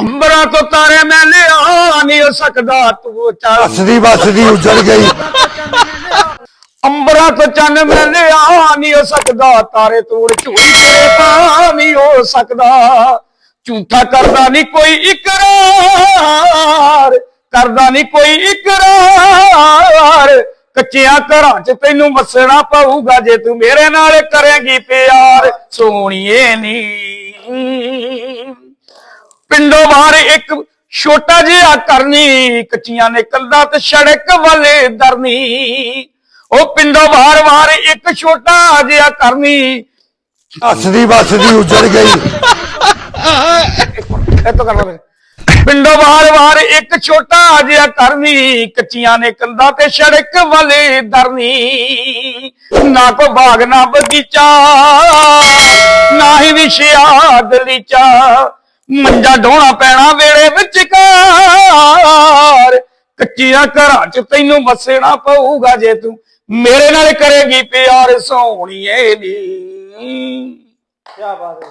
ਅੰਬਰਾਂ ਤੋਂ ਤਾਰੇ ਮੈਂ ਲਿਆ ਨਹੀਂ ਹੋ ਸਕਦਾ ਤੂੰ ਚੱਲ। ਹੱਸਦੀ ਵੱਸਦੀ ਉੱਜੜ ਗਈ। ਅੰਬਰਾਂ ਤੋਂ ਚੰਨ ਮੈਂ ਲਿਆ ਨਹੀਂ ਹੋ ਸਕਦਾ ਤਾਰੇ ਤੋੜ ਝੂਠੇ ਪਾ ਨਹੀਂ ਹੋ ਸਕਦਾ। ਝੂਠਾ ਕਰਦਾ ਨਹੀਂ ਕੋਈ ਇਕਰਾਰ ਕਰਦਾ ਨਹੀਂ ਕੋਈ ਇਕਰਾਰ। ਕੱਚਿਆਂ ਘਰਾਂ 'ਚ ਤੈਨੂੰ ਵਸਣਾ ਪਊਗਾ ਜੇ ਤੂੰ ਮੇਰੇ ਨਾਲ ਕਰੇਂਗੀ ਪਿਆਰ ਸੋਹਣੀਏ ਨੀ। ਪਿੰਡੋਂ ਬਾਹਰ ਇੱਕ ਛੋਟਾ ਜਿਹਾ ਕਰਨੀ ਕੱਚੀਆਂ ਨੇ ਕੰਧਾਂ ਤੇ ਸੜਕ ਵਾਲੇ ਦਰਨੀ ਉਹ ਪਿੰਡੋਂ ਬਾਹਰ ਬਾਹਰ ਇੱਕ ਛੋਟਾ ਜਿਹਾ ਕਰਨੀ। ਹੱਸਦੀ ਵੱਸਦੀ ਉੱਜੜ ਗਈ। ਤੋਂ ਕਰਨਾ ਫਿਰ ਪਿੰਡੋਂ ਬਾਹਰ ਬਾਹਰ ਇੱਕ ਛੋਟਾ ਜਿਹਾ ਕਰਨੀ ਕੱਚੀਆਂ ਨੇ ਕੰਧਾਂ ਤੇ ਸੜਕ ਵਾਲੇ ਦਰਨੀ ਨਾ ਕੋ ਬਾਗ ਨਾ ਬਗੀਚਾ ਨਾ ਹੀ ਵਿਸ਼ਿਆ ਗਲੀਚਾ। ਮੰਜਾ ਢੋਣਾ ਪੈਣਾ ਵੇੜੇ ਵਿੱਚ ਕਾਰ ਕੱਚੀਆਂ ਘਰਾਂ 'ਚ ਤੈਨੂੰ ਵਸਣਾ ਪਊਗਾ ਜੇ ਤੂੰ ਮੇਰੇ ਨਾਲ ਕਰੇਗੀ ਪਿਆਰ ਸੋਹਣੀਏ ਨੀ ਕੀ ਬਾਤ ਹੈ।